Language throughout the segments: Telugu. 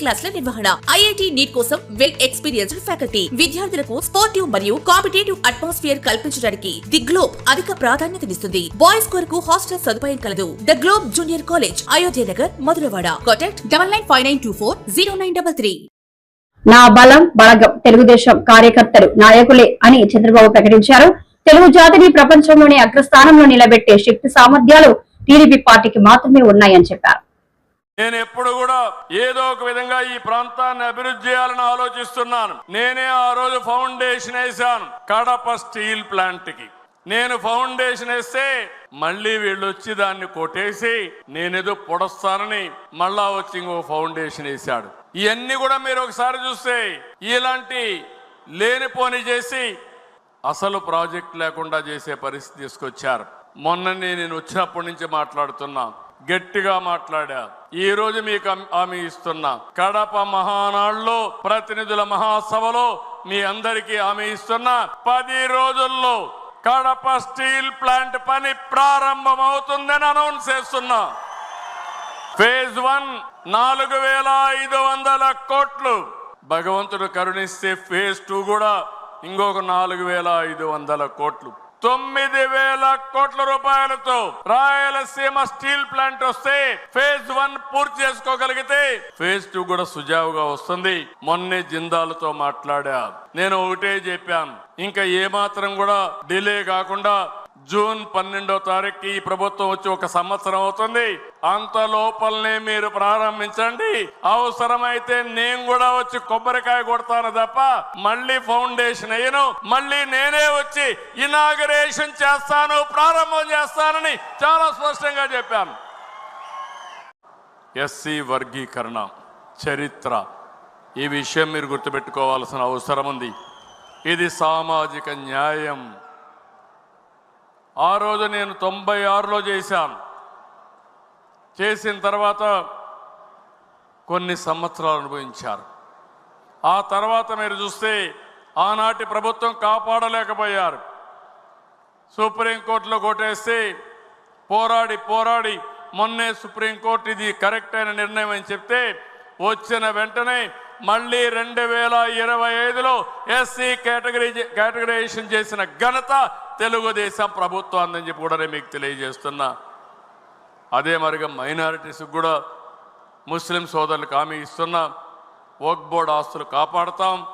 క్లాసుల నిర్వహణ. ఐఐటి నీట్ కోసం వెల్ ఎక్స్పీరియన్స్డ్ ఫ్యాకల్టీ. విద్యార్థులకు స్పోర్టివ్ మరియు కాంపిటేటివ్ అట్మాస్ఫియర్ కల్పించడానికి ది గ్లోబ్ అధిక ప్రాధాన్యతనిస్తుంది బాయ్స్ కొరకు హాస్టల్ సదుపాయం కలదు. The Globe junior college Ayodhya Nagar Madhurawada. Contact double nine five nine two four zero nine double three. నా బలం బలగం తెలుగుదేశం కార్యకర్తలు నాయకులే అని చంద్రబాబు ప్రకటించారు. తెలుగు జాతిని ప్రపంచంలోనే అగ్రస్థానంలో నిలబెట్టే శక్తి సామర్థ్యాలు టీడీపీ పార్టీకి మాత్రమే ఉన్నాయని చెప్పారు. నేను ఎప్పుడు కూడా ఏదో ఒక విధంగా ఈ ప్రాంతాన్ని అభివృద్ధి చేయాలని ఆలోచిస్తున్నాను. నేనే ఆ రోజు ఫౌండేషన్ వేశాను కడప స్టీల్ ప్లాంట్కి నేను ఫౌండేషన్ వేస్తే మళ్ళీ వీళ్ళు వచ్చి దాన్ని కొట్టేసి నేనేదో పొడస్తానని మళ్ళా వచ్చి ఇంకో ఫౌండేషన్ వేశాడు. ఇవన్నీ కూడా మీరు ఒకసారి చూస్తే ఇలాంటి లేనిపోని చేసి అసలు ప్రాజెక్ట్ లేకుండా చేసే పరిస్థితి తీసుకొచ్చారు. మొన్ననే నేను వచ్చినప్పటి నుంచి మాట్లాడుతున్నాను గట్టిగా మాట్లాడా. ఈ రోజు మీకు హామీ ఇస్తున్నా. కడప మహానాడులో ప్రతినిధుల మహాసభలో మీ అందరికీ హామీ ఇస్తున్నా. పది రోజుల్లో కడప స్టీల్ ప్లాంట్ పని ప్రారంభమవుతుందని అనౌన్స్ చేస్తున్నా. ఫేజ్ వన్ నాలుగు వేల ఐదు వందల కోట్లు. భగవంతుడు కరుణిస్తే ఫేజ్ టూ కూడా ఇంకొక నాలుగు వేల ఐదు వందల కోట్లు. తొమ్మిది వేల కోట్ల రూపాయలతో రాయలసీమ స్టీల్ ప్లాంట్ వస్తే ఫేజ్ వన్ పూర్తి చేసుకోగలిగితే ఫేజ్ టూ కూడా సుజావుగా వస్తుంది. మొన్నే జిందాలతో మాట్లాడా. నేను ఒకటే చెప్పాను. ఇంకా ఏమాత్రం కూడా డిలే కాకుండా జూన్ పన్నెండో తారీఖుకి ఈ ప్రభుత్వం వచ్చి ఒక సంవత్సరం అవుతుంది. అంత లోపలనే మీరు ప్రారంభించండి. అవసరమైతే నేను కూడా వచ్చి కొబ్బరికాయ కొడతాను తప్ప మళ్ళీ ఫౌండేషన్ అయ్యను మళ్ళీ నేనే వచ్చి ఇనాగరేషన్ చేస్తాను ప్రారంభం చేస్తానని చాలా స్పష్టంగా చెప్పాను. ఎస్సీ వర్గీకరణ చరిత్ర ఈ విషయం మీరు గుర్తుపెట్టుకోవాల్సిన అవసరం ఉంది. ఇది సామాజిక న్యాయం. ఆ రోజు నేను తొంభై ఆరులో చేశాను. చేసిన తర్వాత కొన్ని సంవత్సరాలు అనుభవించారు. ఆ తర్వాత మీరు చూస్తే ఆనాటి ప్రభుత్వం కాపాడలేకపోయారు. సుప్రీంకోర్టులో కొట్టేస్తే పోరాడి పోరాడి మొన్నే సుప్రీంకోర్టు ఇది కరెక్ట్ అయిన నిర్ణయం అని చెప్తే వచ్చిన వెంటనే మళ్ళీ రెండు వేల ఇరవై ఐదులో ఎస్సీ కేటగిరీ కేటగరైజేషన్ చేసిన ఘనత తెలుగుదేశం ప్రభుత్వం అందని చెప్పి కూడా నేను మీకు తెలియజేస్తున్నా. అదే మరిగా మైనారిటీస్కి కూడా ముస్లిం సోదరులకు హామీ ఇస్తున్న. వర్క్ బోర్డ్ ఆస్తులు కాపాడుతాం.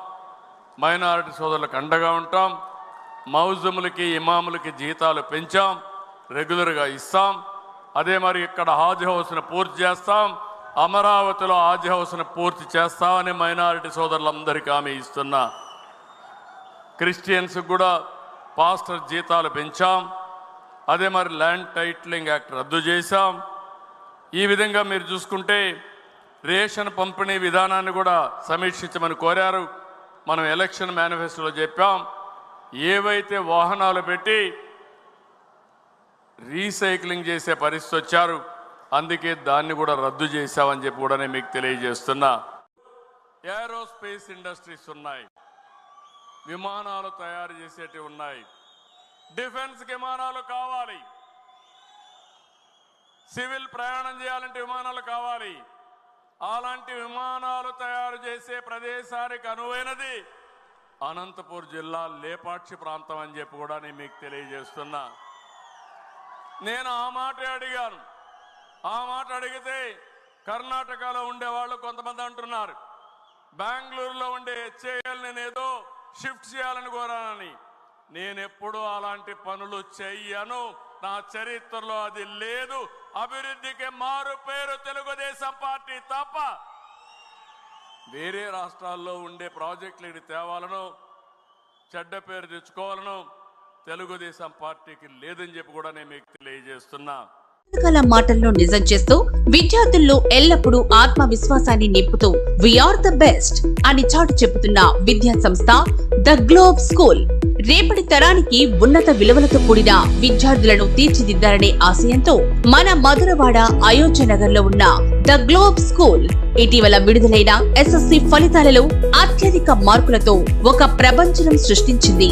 మైనారిటీ సోదరులకు అండగా ఉంటాం. మౌజములకి ఇమాములకి జీతాలు పెంచాం. రెగ్యులర్గా ఇస్తాం. అదే మరి ఇక్కడ హాజ్ హౌస్ను పూర్తి చేస్తాం. అమరావతిలో హాజ్ హౌస్ను పూర్తి చేస్తామని మైనారిటీ సోదరులందరికీ హామీ ఇస్తున్నా. క్రిస్టియన్స్ కూడా పాస్టర్ జీతాలు పెంచాం. అదే మరి ల్యాండ్ టైటిలింగ్ యాక్ట్ రద్దు చేశాం. ఈ విధంగా మీరు చూసుకుంటే రేషన్ పంపిణీ విధానాన్ని కూడా సమీక్షించమని కోరారు. మనం ఎలక్షన్ మేనిఫెస్టోలో చెప్పాం. ఏవైతే వాహనాలు పెట్టి రీసైక్లింగ్ చేసే పరిస్థితి వచ్చారు అందుకే దాన్ని కూడా రద్దు చేశామని చెప్పి కూడా నేను మీకు తెలియజేస్తున్నా. ఏరోస్పేస్ ఇండస్ట్రీస్ ఉన్నాయి. విమానాలు తయారు చేసేటివి ఉన్నాయి. డిఫెన్స్ విమానాలు కావాలి. సివిల్ ప్రయాణం చేయాలంటే విమానాలు కావాలి. అలాంటి విమానాలు తయారు చేసే ప్రదేశానికి అనువైనది అనంతపూర్ జిల్లా లేపాక్షి ప్రాంతం అని చెప్పి కూడా నేను మీకు తెలియజేస్తున్నా. నేను ఆ మాట అడిగాను. ఆ మాట అడిగితే కర్ణాటకలో ఉండే వాళ్ళు కొంతమంది అంటున్నారు. బెంగళూరులో ఉండే హెచ్ఏఎల్ నేను ఏదో షిఫ్ట్ చేయాలని కోరానని. నేను ఎప్పుడూ అలాంటి పనులు చెయ్యను. నా చరిత్రలో అది లేదు. అభివృద్ధికి మారు పేరు తెలుగుదేశం పార్టీ తప్ప వేరే రాష్ట్రాల్లో ఉండే ప్రాజెక్టులు ఇటు తేవాలను చెడ్డ పేరు తెచ్చుకోవాలను తెలుగుదేశం పార్టీకి లేదని చెప్పి కూడా నేను మీకు తెలియజేస్తున్నా. పుస్తకాల మాటల్లో నిజం చేస్తూ విద్యార్థుల్లో ఎల్లప్పుడూ ఆత్మవిశ్వాసాన్ని నింపుతూ వీఆర్ ద బెస్ట్ అని చాటు చెబుతున్న విద్యా సంస్థ ద గ్లోబ్ స్కూల్ రేపటి తరానికి ఉన్నత విలువలతో కూడిన విద్యార్థులను తీర్చిదిద్దాలనే ఆశయంతో మన మధురవాడ అయోధ్య నగర్లో ఉన్న ద గ్లోబ్ స్కూల్ ఇటీవల విడుదలైన ఎస్ఎస్సి ఫలితాలలో అత్యధిక మార్కులతో ఒక ప్రపంచం సృష్టించింది.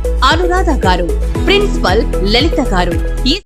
అనురాధ గారు ప్రిన్సిపల్ లలిత గారు. ఈ